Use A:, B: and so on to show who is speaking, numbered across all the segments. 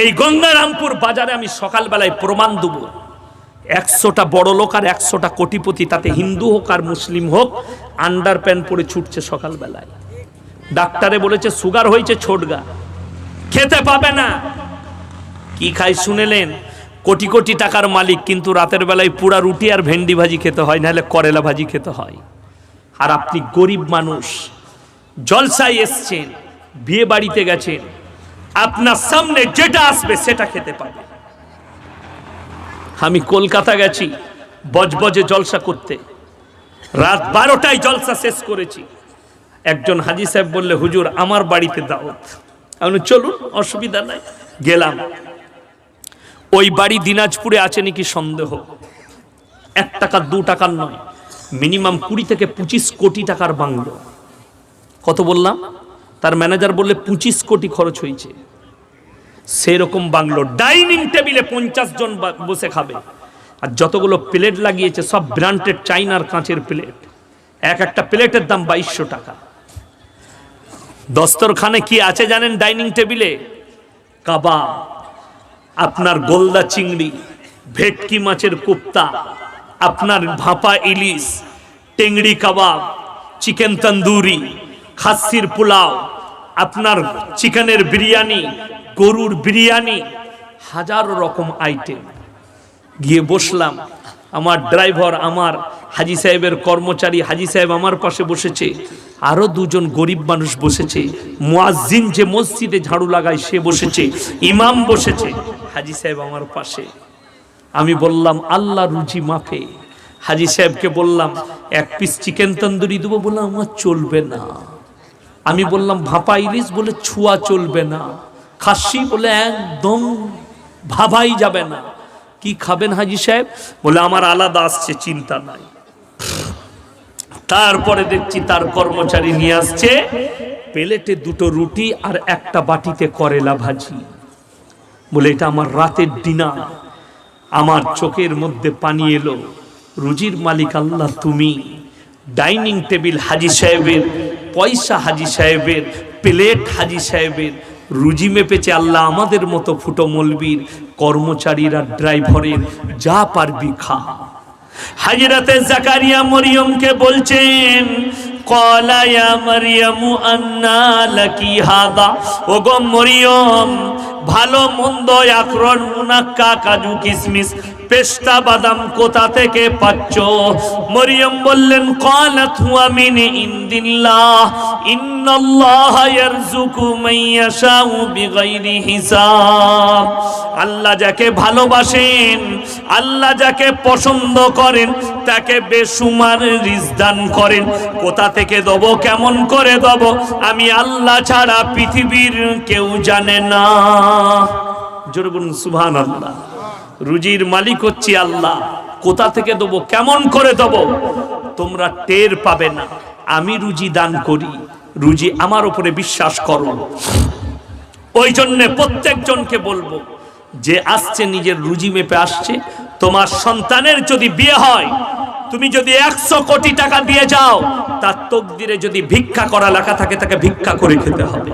A: এই গঙ্গারামপুর বাজারে আমি সকালবেলায় প্রমাণ দেবো। একশোটা বড় লোক আর একশোটা কোটিপতি, তাতে হিন্দু হোক আর মুসলিম হোক আন্ডার প্যান্ট পরে ছুটছে সকালবেলায়। ডাক্তারে বলেছে সুগার হয়েছে ছোটগা খেতে পাবে না। কি খাই শুনেলেন? কোটি কোটি টাকার মালিক, কিন্তু রাতের বেলায় পুরা রুটি আর ভেন্ডি ভাজি খেতে হয়, নাহলে করেলা ভাজি খেতে হয়। আর আপনি গরিব মানুষ, জলসায় এসছেন, বিয়ে বাড়িতে গেছেন আপনার সামনে যেটা আসবে সেটা খেতে পাবে। আমি কলকাতা গেছি, বজবজে জলসা করতে। রাত বারোটায় জলসা শেষ করেছি। একজন হাজি সাহেব বললে, হুজুর, আমার বাড়িতে দাওয়াত। আমি চলুন, অসুবিধা নাই। গেলাম। ওই বাড়ি দিনাজপুরে আছে নাকি সন্দেহ? এক টাকা, দু টাকার নয়, মিনিমাম কুড়ি থেকে পঁচিশ কোটি টাকার বাংলো। কত বললাম? তার ম্যানেজার বললে, পঁচিশ কোটি খরচ হয়েছে। সেরকম বাংলো ডাইনিং টেবিলে পঞ্চাশ জন বসে খাবে। আর যতগুলো প্লেট লাগিয়েছে, সব ব্র্যান্ডেড চাইনার কাঁচের প্লেট। এক একটা প্লেটের দাম বাইশশো টাকা। দস্তরখানে কি আছে জানেন ডাইনিং টেবিলে? কাবাব, আপনার গোলদা চিংড়ি, ভেটকি মাছের কোপ্তা, আপনার ভাপা ইলিশ, টেংড়ি কাবাব, চিকেন তন্দুরি, খাসির পোলাও আপনার চিকেনের বিরিয়ানি, গরুর বিরিয়ানি, হাজারো রকম আইটেম গিয়ে বসলাম। আমার ড্রাইভার আমার, হাজি সাহেবের কর্মচারী, হাজি সাহেব আমার পাশে বসেছে। আরও দুজন গরিব মানুষ বসেছে। মুয়াজ্জিন যে মসজিদে ঝাড়ু লাগায়, সে বসেছে। ইমাম বসেছে। হাজি সাহেব আমার পাশে। আমি বললাম, আল্লাহ রুজি মাফে। হাজি সাহেবকে বললাম, এক পিস চিকেন তন্দুরি দেবো বললাম আমার চলবে না। আমি বললাম, ভাপা ইলিশ বলে ছুয়া চলবে না। খাসি বলে একদম ভাবাই যাবে না। কি খাবেন হাজি সাহেব? বলে, আমার আলাদা আসছে, চিন্তা নাই। তারপরে দেখছি তার কর্মচারী নিয়ে আসছে, প্লেটে দুটো রুটি আর একটা বাটিতে করেলা ভাজি। বলে, এটা আমার রাতের ডিনার। আমার চোখের মধ্যে পানি এলো। রুজির মালিক আল্লাহ তুমি। ডাইনিং টেবিল হাজি সাহেবের পয়সা হাজি সাহেবের, প্লেট হাজি সাহেবের, রুজি মেপেছে আল্লাহ আমাদের মতো ফুটো মলবির, কর্মচারীরা, ড্রাইভারের, যা পারবি খা। হাজরাতে জাকারিয়া মরিয়মকে বলছেন, কলা ইয়া মারিয়ামু আন্না লাকি হাদা? ওগো মরিয়ম, ভালো মন্দ আখরণ মুনাক্কা কাজু কিসমিস পেস্তা বাদাম কোথা থেকে পাচ্ছ? মরিয়ম বললেন, কালাত হুয়া মিন ইনদিল্লাহ। ইন্নাল্লাহ ইয়ারযুকু মান ইয়াশাউ বিগাইরি হিসাব। আল্লাহ যাকে ভালোবাসেন, আল্লাহ যাকে পছন্দ করেন, তাকে বেসুমার রিজদান করেন। কোথা থেকে দেব, কেমন করে দেব, আমি আল্লাহ ছাড়া পৃথিবীর কেউ জানে না। জোরে বলুন সুবহান আল্লাহ রুজির মালিক হচ্ছি আল্লাহ। কোথা থেকে দেবো? কেমন করে দেব? তোমরা টের পাবে না। আমি রুজি দান করি। রুজি আমার উপরে বিশ্বাস করো। ওই জন্য প্রত্যেকজনকে বলব, যে আসছে নিজের রুজি মেপে আসছে, তোমার সন্তানের যদি বিয়ে হয়, তুমি যদি একশো কোটি টাকা দিয়ে যাও, তার তকদিরে যদি ভিক্ষা করা লেখা থাকে, তাকে ভিক্ষা করে খেতে হবে।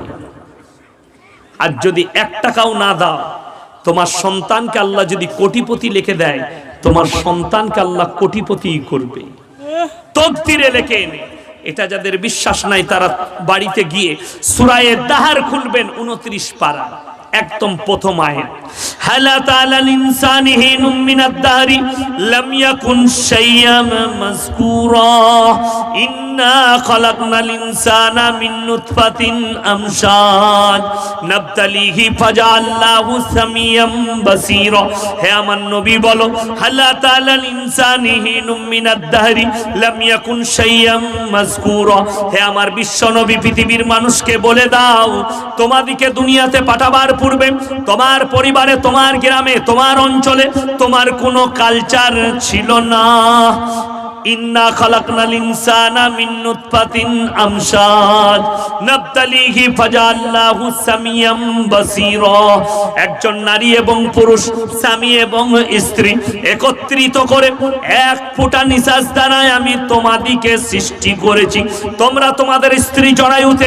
A: আর যদি এক টাকাও না দাও তোমার সন্তানকে আল্লাহ যদি কোটিপতি লিখে দেয়, তোমার সন্তানকে আল্লাহ কোটিপতি করবে। তকদিরে লেখে এনে, এটা যাদের বিশ্বাস নাই তারা বাড়িতে গিয়ে সুরায়ে দাহার খুলবেন, উনত্রিশ পারা, একদম প্রথম আয়াত। হালা তাআলাল ইনসানি হিনুম মিনাদ দাহরি লাম ইয়াকুন শাইয়াম মাযকুরা ইন্না খালাকনাল ইনসানা মিন নুতফাতিন আমশাজ নাবতালিহি ফাজআলনাহু সামিয়াম বাসীরা হে আমার নবী বলো হালা তাআলাল ইনসানি হিনুম মিনাদ দাহরি লাম ইয়াকুন শাইয়াম মাযকুরা হে আমার বিশ্ব নবী, পৃথিবীর মানুষকে বলে দাও, তোমাদিকে দুনিয়াতে পাঠাবার পূর্বে তোমার পরিবারে তোমার গ্রামে তোমার অঞ্চলে তোমার কোনো কালচার ছিল না। ইন্না খালাকনাল ইনসানা মিন নুতফাতিন আমশাজ নাবতালিহি ফাজাল্লাহু সামিয়াম বাসীরা। একজন নারী এবং পুরুষ, স্বামী এবং স্ত্রী একত্রিত করে এক ফোঁটা নিঃশ্বাস দ্বারাই আমি তোমাদিকে সৃষ্টি করেছি। তোমরা তোমাদের স্ত্রী জড়ায়ুতে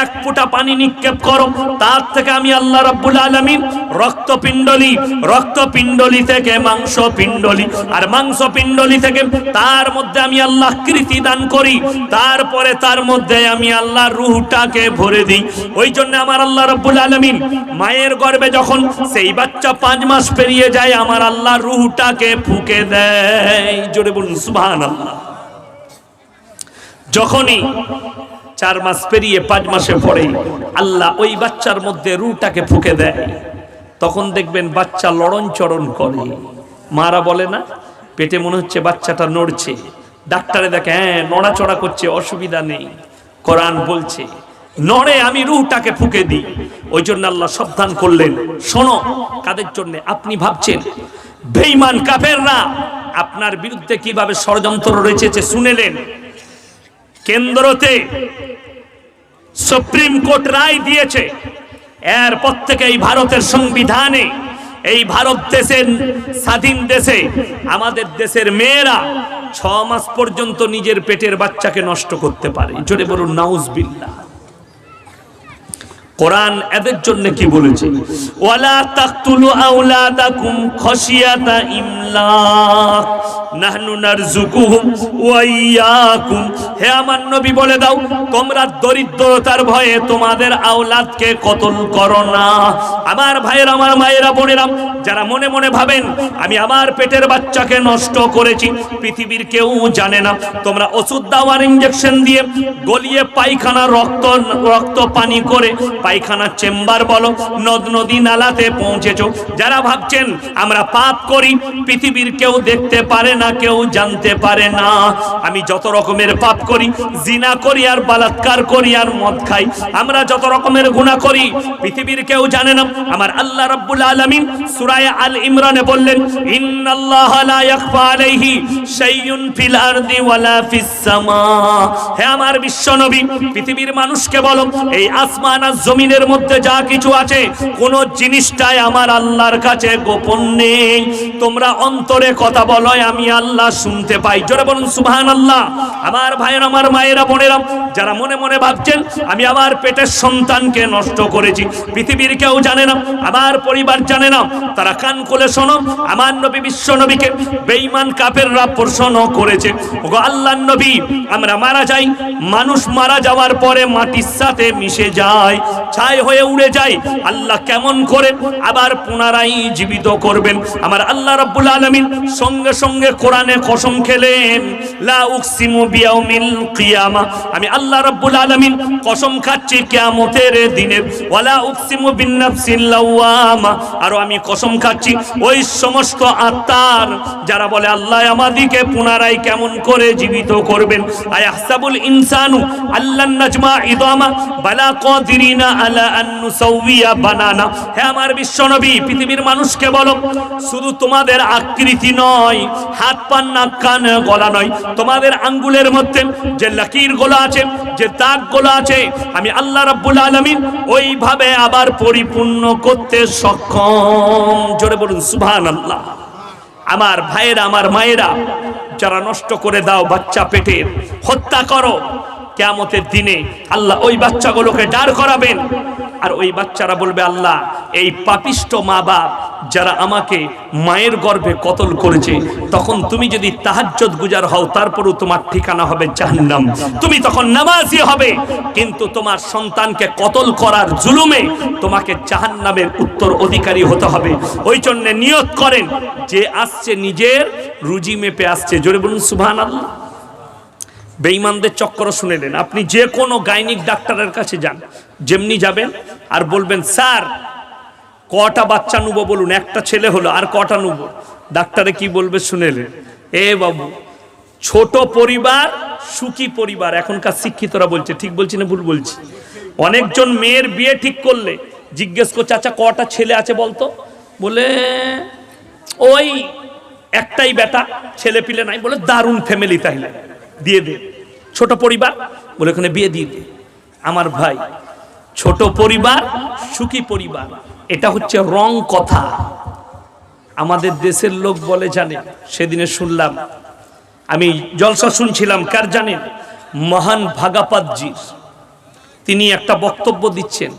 A: এক ফোঁটা পানি নিক্ষেপ করো। তার থেকে আমি আল্লাহ রাব্বুল আলামিন রক্তপিণ্ডলি রক্তপিণ্ডলি থেকে মাংস পিণ্ডলি আর মাংস পিণ্ডলি থেকে তার মধ্যে আমি আল্লাহ কৃতি দান করি, তারপরে তার মধ্যে আমি আল্লাহ রুহটাকে ভরে দিই। ওই জন্য আমার আল্লাহ রাব্বুল আলামিন মায়ের গর্ভে যখন সেই বাচ্চা পাঁচ মাস পেরিয়ে যায়, আমার আল্লাহ রুহটাকে ফুকে দেয়। জোরে বলুন, সুবহানাল্লাহ। যখনই চার মাস পেরিয়ে পাঁচ মাসে পরে আল্লাহ ওই বাচ্চার মধ্যে রুটাকে ফুকে দেয়। তখন দেখবেন বাচ্চা লড়ন চড়ন করে। মারা বলে না? পেটে মনে হচ্ছে বাচ্চাটা নড়ছে। ডাক্তারে দেখে হ্যাঁ নড়াচড়া করছে, অসুবিধা নেই। কোরআন বলছে, নড়ে, আমি রুহটাকে ফুকে দিই। ওই জন্য আল্লাহ সাবধান করলেন। শোনো, কাদের জন্য? আপনি ভাবছেন, বেঈমান কাফেররা আপনার বিরুদ্ধে কীভাবে ষড়যন্ত্র রয়েছে শুনেলেন? কেন্দ্রতে সুপ্রিম কোর্ট রায় দিয়েছে, এরপর থেকে এই ভারতের সংবিধানে এই ভারত দেশের স্বাধীন দেশে আমাদের দেশের মেয়েরা ছ মাস পর্যন্ত নিজের পেটের বাচ্চাকে নষ্ট করতে পারে। জোরে বলুন, নাউজবিল্লাহ। কোরআন এদের জন্য কি বলেছে? ওয়ালা তাকতুলু আওলাদাকুম খশিয়াতা ইমলাক। নাহনু হে আমার নবী, বলে দাও, তোমরা দরিদ্রতার ভয়ে তোমাদের আওলাদকে কতল করো না। আমার ভাইয়ের, আমার মায়েরা, বোনেরা, যারা মনে মনে ভাবেন, আমি আমার পেটের বাচ্চাকে নষ্ট করেছি, পৃথিবীর কেউ জানে না। তোমরা ওষুধ দাও ইঞ্জেকশন দিয়ে গলিয়ে পায়খানা রক্ত রক্ত পানি করে পায়খানা চেম্বার বলো, নদ নদী নালাতে পৌঁছেছো। যারা ভাবছেন আমরা পাপ করি, পৃথিবীর কেউ দেখতে পারে না, কেউ জানতে পারে না। আমি যত রকমের পাপ করি, জিনা করি আর বালাৎকার করি আর মদ খাই, আমরা যত রকমের গুনাহ করি, পৃথিবীর কেউ জানে না। আমার আল্লাহ রাব্বুল আলামিন সূরা আল ইমরানে বললেন, ইন্নাল্লাহা লা ইয়াখফা আলাইহি শাইউন ফিল আরদি ওয়ালা ফিস সামা। হে আমার বিশ্ব নবী পৃথিবীর মানুষকে বলো, এই আসমান আর জমিনের মধ্যে যা কিছু আছে, কোন জিনিসটাই আমার আল্লাহর কাছে গোপন নেই। তোমরা অন্তরে কথা বলো, আমি আল্লাহ শুনতে পাই। জোরে বলুন সুবহান আল্লাহ আমার ভাইয়ের, আমার মায়েরা, বোনেরা, যারা মনে মনে ভাবছেন, আমি আমার পেটের সন্তানকে নষ্ট করেছি। পৃথিবীর কেউ জানে না, আমার পরিবার জানে না। তারা কান খুলে শোনো, আমার নবী বিশ্ব নবীকে বেঈমান কাফেররা প্রশ্ন করেছে। ওগো আল্লাহর নবী, আমরা মারা যাই, মানুষ মারা যাওয়ার পরে মাটির সাথে মিশে যায়। ছাই হয়ে উড়ে যায়। আল্লাহ কেমন করে আবার পুনরায় জীবিত করবেন। আমার আল্লাহ রাব্বুল আলামিন সঙ্গে সঙ্গে কোরআনে কসম খেলেন, লা উকসিমু বিয়াউমিল কিয়ামা। আমি আল্লাহ রাব্বুল আলামিন কসম খাচ্ছি কিয়ামতের দিনের ওয়ালা উকসিমু বিন্নাফসিল লাওয়ামা। আর আমি কসম খাচ্ছি, ওই সমস্ত আত্মার যারা বলে, আল্লাহ আমাদিকে পুনরায় কেমন করে জীবিত করবেন? আয়াহসাবুল ইনসানু আল্লাহ নাজমা ইদামা, বালা কাদিরিনা আলা আন নুসাউইয়া বানানা। পৃথিবীর মানুষকে বলো, শুধু তোমাদের আকৃতি নয়, হাত কান, গলা নয়, তোমাদের আঙ্গুলের মধ্যে যে লাকির গোলা আছে, যে দাগ গোলা আছে, আমি আল্লাহ রাব্বুল ওইভাবে আবার পরিপূর্ণ করতে সক্ষম। জোরে বলুন, সুবহানাল্লাহ। আমার ভাইয়েরা, আমার মায়েরা, যারা নষ্ট করে দাও বাচ্চা পেটের হত্যা করো কেয়ামতের দিনে আল্লাহ ওই বাচ্চাগুলোকে দাঁড় করাবেন। আর ওই বাচ্চারা বলবে, আল্লাহ, এই পাপিষ্ট মা বাপ যারা আমাকে মায়ের গর্ভে কতল করেছে, তখন তুমি যদি তাহাজ্জত গুজার হও, তারপরও তোমার ঠিকানা হবে জাহান্নাম। তুমি তখন নামাজি হবে, কিন্তু তোমার সন্তানকে কতল করার জুলুমে তোমাকে জাহান্নামের উত্তর অধিকারী হতে হবে। ওই জন্য নিয়ত করেন, যে আসছে নিজের রুজি মেপে আসছে। জোরে বলুন, সুবহানাল্লাহ। বেঈমানদের চক্কর শুনেলেন আপনি যে কোনো গাইনিক ডাক্তারের কাছে যান, যেমনি যাবেন আর বলবেন, স্যার, কটা বাচ্চা নুব বলুন? একটা ছেলে হলো, আর কটা নুব? ডাক্তারে কি বলবে শুনেলেন এ বাবু, ছোট পরিবার, সুখী পরিবার। এখনকার শিক্ষিতরা বলছে, ঠিক বলছি না ভুল বলছি? অনেকজন মেয়ের বিয়ে ঠিক করলে জিজ্ঞেস করছে আচ্ছা কটা ছেলে আছে বলতো? বলে, ওই একটাই বেটা, ছেলে পিলে নাই। বলে, দারুণ ফ্যামিলি তাইলে দিয়ে দে ছোট পরিবার বলে ওখানে বিয়ে দিয়ে দে আমার ভাই ছোট পরিবার সুখী পরিবার এটা হচ্ছে রং কথা আমাদের দেশের লোক বলে জানে সেদিনে শুনলাম আমি জলসা শুনছিলাম কার জানেন মহান ভাগাপাতজির তিনি একটা বক্তব্য দিচ্ছেন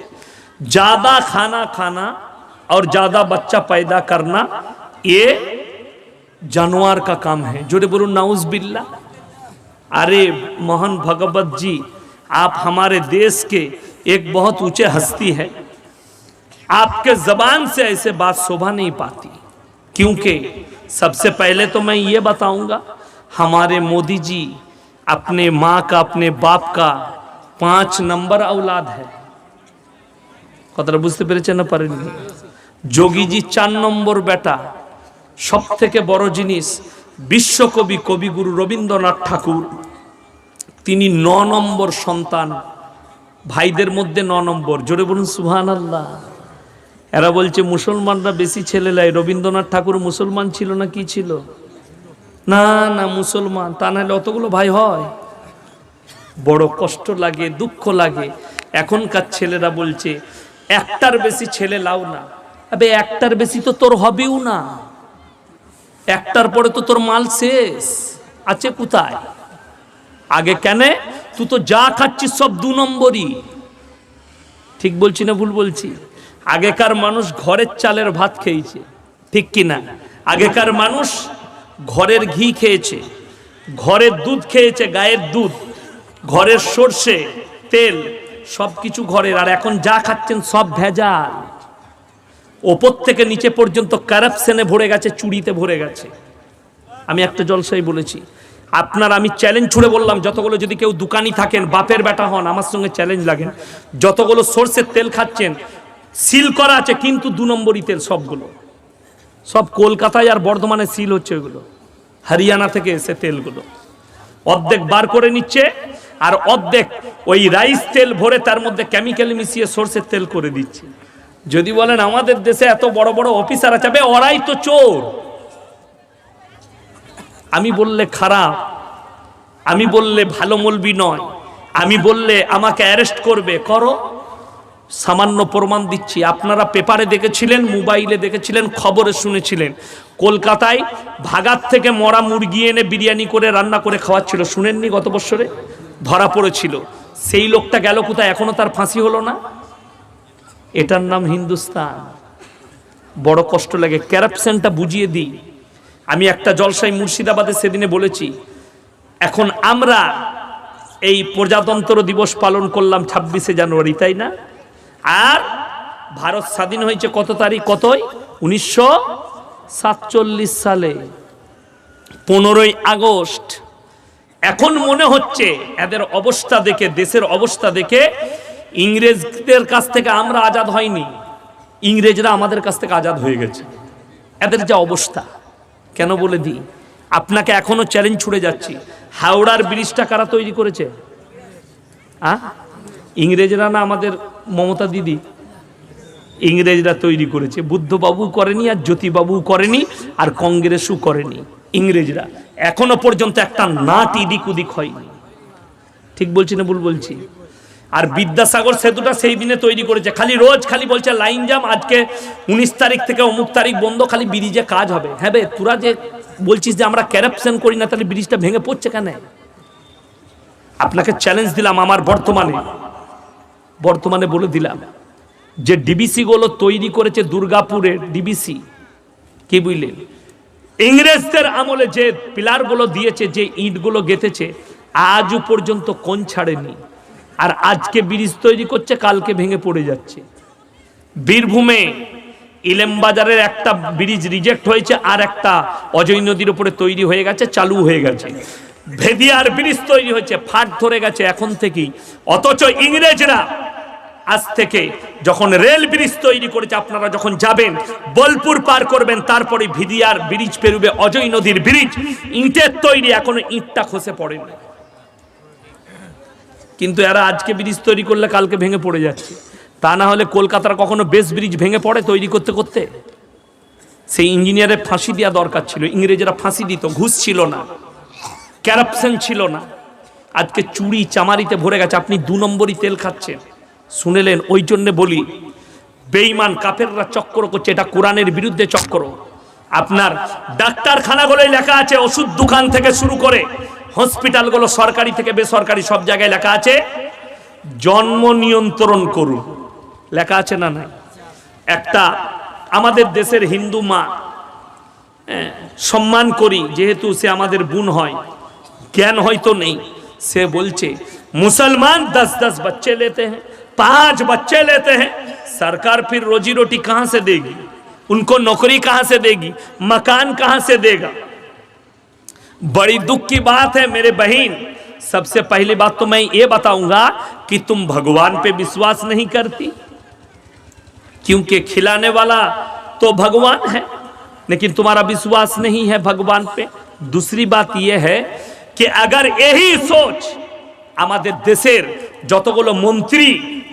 A: ज्यादा खाना खाना और ज्यादा बच्चा पैदा करना ये जानवर का काम है जोड़े बोलो नाउज बिल्ला अरे मोहन भगवत जी आप हमारे देश के एक बहुत ऊंचे हस्ती है आपके जबान से ऐसे बात शोभा नहीं पाती क्योंकि सबसे पहले तो मैं ये बताऊंगा हमारे मोदी जी अपने माँ का अपने बाप का पांच नंबर औलाद है কথাটা বুঝতে পেরেছেন না পারেননি যোগীজি চার নম্বর বেটা সব থেকে বড় জিনিস বিশ্বকবি কবিগুরু রবীন্দ্রনাথ ঠাকুর, তিনি ন নম্বর সন্তান, ভাইদের মধ্যে ন নম্বর। জোরে বলুন সুহান আল্লাহ এরা বলছে, মুসলমানরা বেশি ছেলে লাই, রবীন্দ্রনাথ ঠাকুর মুসলমান ছিল না কি ছিল? না না, মুসলমান, তা নাহলে অতগুলো ভাই হয়। বড় কষ্ট লাগে, দুঃখ লাগে। এখনকার ছেলেরা বলছে, একটার বেশি ছেলে লাও না। আবে, একটার বেশি তো তোর হবেও না। একটার পরে তো তোর মাল শেষ। আছে কোথায়? আগে কেন? তুই তো যা খাচ্ছিস সব দু নম্বরই। ঠিক বলছি না ভুল বলছি? আগেকার মানুষ ঘরের চালের ভাত খেয়েছে। ঠিক কি না? আগেকার মানুষ ঘরের ঘি খেয়েছে। ঘরের দুধ খেয়েছে, গায়ের দুধ, ঘরের সর্ষে, তেল সব কিছু ঘরের। আর এখন যা খাচ্ছেন সব ভেজাল। ওপর থেকে নিচে পর্যন্ত কারাপশনে ভরে গেছে, চুরিতে ভরে গেছে। আমি একটা জলসাই বলেছি। আপনার আমি চ্যালেঞ্জ ছুড়ে বললাম, যতগুলো যদি কেউ দোকানি থাকেন, বাপের বেটা হন, আমার সঙ্গে চ্যালেঞ্জ লাগেন। যতগুলো সর্ষের তেল খাচ্ছেন সিল করা আছে, কিন্তু দু নম্বরই তেল সবগুলো। সব কলকাতায় আর বর্ধমানে সিল হচ্ছে ওগুলো হরিয়ানা থেকে এসে তেলগুলো। অর্ধেক বার করে নিচ্ছে, আর অর্ধেক ওই রাইস তেল ভরে তার মধ্যে কেমিক্যাল মিশিয়ে সর্ষের তেল করে দিচ্ছে। যদি বলেন আমাদের দেশে এত বড় বড় অফিসার আছে ওরাই তো চোর। আমি বললে খারাপ, আমি বললে ভালো মলবি নয়, আমি বললে আমাকে অ্যারেস্ট করবে। করো, সামান্য প্রমাণ দিচ্ছি। আপনারা পেপারে দেখেছিলেন, মোবাইলে দেখেছিলেন, খবরে শুনেছিলেন। কলকাতায় ভাগাত থেকে মরা মুরগি এনে বিরিয়ানি করে, রান্না করে খাওয়াচ্ছিল। শুনেননি গত বছরে ধরা পড়েছিল। সেই লোকটা গেল কোথায়? এখনও তার ফাঁসি হলো না? এটার নাম হিন্দুস্তান। বড় কষ্ট লাগে, ক্যারাপশনটা বুঝিয়ে দিই। আমি একটা জলসাই মুর্শিদাবাদে সেদিনে বলেছি, এখন আমরা এই প্রজাতন্ত্র দিবস পালন করলাম ছাব্বিশে জানুয়ারি, তাই না? আর ভারত স্বাধীন হয়েছে কত তারিখ, কতই? উনিশশো সাতচল্লিশ সালে, পনেরোই আগস্ট। এখন মনে হচ্ছে, এদের অবস্থা দেখে, দেশের অবস্থা দেখে ইংরেজদের কাছ থেকে আমরা আজাদ হয়নি। ইংরেজরা আমাদের কাছ থেকে আজাদ হয়ে গেছে। এদের যা অবস্থা, কেন বলে দিই? আপনাকে এখনও চ্যালেঞ্জ ছুড়ে যাচ্ছি। হাওড়ার ব্রিজটা কারা তৈরি করেছে? আ? ইংরেজরা না আমাদের মমতা দিদি? ইংরেজরা তৈরি করেছে। বুদ্ধবাবু করেনি আর জ্যোতিবাবু করেনি আর কংগ্রেসও করেনি। ইংরেজরা এখনও পর্যন্ত একটা নাট ইদিক উদিক হয়নি। ঠিক বলছি না ভুল বলছি? আর বিদ্যাসাগর সেতুটা সেই দিনে তৈরি করেছে। খালি রোজ খালি বলছে, লাইন জাম আজকে উনিশ তারিখ থেকে অমুক তারিখ বন্ধ, খালি ব্রিজে কাজ হবে। হ্যাঁ তোরা যে বলছিস যে আমরা ক্যারাপশন করি না, তাহলে ব্রিজটা ভেঙে পড়ছে কেন? আপনাকে চ্যালেঞ্জ দিলাম আমার বর্তমানে। বর্তমানে বলে দিলাম যে ডিবিসি গুলো তৈরি করেছে দুর্গাপুরের ডিবিসি কি বুঝলেন? ইংরেজদের আমলে যে পিলারগুলো দিয়েছে, যে ইটগুলো গেঁথেছে, আজও পর্যন্ত কোন ছাড়েনি। আর আজকে ব্রিজ তৈরি করছে, কালকে ভেঙে পড়ে যাচ্ছে। বীরভূমে ইলেম বাজারের একটা ব্রিজ রিজেক্ট হয়েছে আর একটা অজয় নদীর উপরে তৈরি হয়ে গেছে, চালু হয়ে গেছে। ভেদিয়ার ব্রিজ তৈরি হয়েছে ফাট ধরে গেছে এখন থেকেই। অথচ ইংরেজরা আজ থেকে যখন রেল ব্রিজ তৈরি করেছে, আপনারা যখন যাবেন, বোলপুর পার করবেন, তারপরে ভিদিয়ার ব্রিজ পেরুবে, অজয় নদীর ব্রিজ। ইটের তৈরি, এখনও ইটটা খসে পড়েনি। কিন্তু এরা আজকে ব্রিজ তৈরি করলে কালকে ভেঙে পড়ে যাচ্ছে। তা না হলে কলকাতার কখনো বেস ব্রিজ ভেঙে পড়ে তৈরি করতে করতে? সেই ইঞ্জিনিয়ারের ফাঁসি দেওয়া দরকার ছিল, ইংরেজরা ফাঁসি দিত, ঘুষ ছিল না ক্যারাপশন ছিল না। আজকে চুরি চামারিতে ভরে গেছে, আপনি দু নম্বরই তেল খাচ্ছেন। শুনেলেন, ওই জন্য বলি, বেঈমান কাফেররা চক্র করছে, এটা কোরআনের বিরুদ্ধে চক্র আপনার ডাক্তারখানাগুলোই লেখা আছে, ওষুধ দোকান থেকে শুরু করে হসপিটালগুলো সরকারি থেকে বেসরকারি সব জায়গায় লেখা আছে জন্ম নিয়ন্ত্রণ করুন লেখা আছে না নাই একটা আমাদের দেশের হিন্দু মা হ্যাঁ, সম্মান করি যেহেতু সে আমাদের বোন হয় জ্ঞান হয়তো নেই সে বলছে मुसलमान दस दस बच्चे लेते हैं पांच बच्चे लेते हैं सरकार फिर रोजी रोटी कहां से देगी उनको नौकरी कहां से देगी मकान कहां से देगा बड़ी दुख की बात है मेरे बहन सबसे पहली बात तो मैं ये बताऊंगा कि तुम भगवान पे विश्वास नहीं करती क्योंकि खिलाने वाला तो भगवान है लेकिन तुम्हारा विश्वास नहीं है भगवान पे दूसरी बात यह है कि अगर यही सोच আমাদের দেশের যতগুলো মন্ত্রী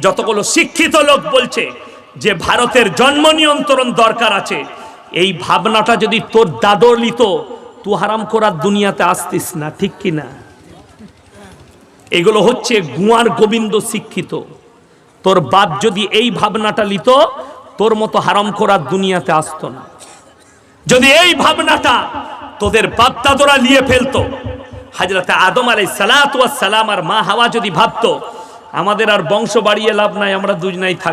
A: যতগুলো শিক্ষিত লোক বলছে যে ভারতের জন্ম নিয়ন্ত্রণ দরকার আছে এই ভাবনাটা যদি তোর দাদর লিত তু হারাম করার দুনিয়াতে আসতিস না, ঠিক কি না? এগুলো হচ্ছে গুয়ার গোবিন্দ শিক্ষিত। তোর বাপ যদি এই ভাবনাটা লিত, তোর মতো হারাম করার দুনিয়াতে আসতো না। যদি এই ভাবনাটা তোদের বাপ বাপদাদরা নিয়ে ফেলতো, হাজরাতে আদম আলাই সালাত সালাম আর মা হাওয়া যদি ভাবতো, আমাদের আর বংশ বাড়িয়ে লাভ নাই, আমরা দুজনাই থাকব।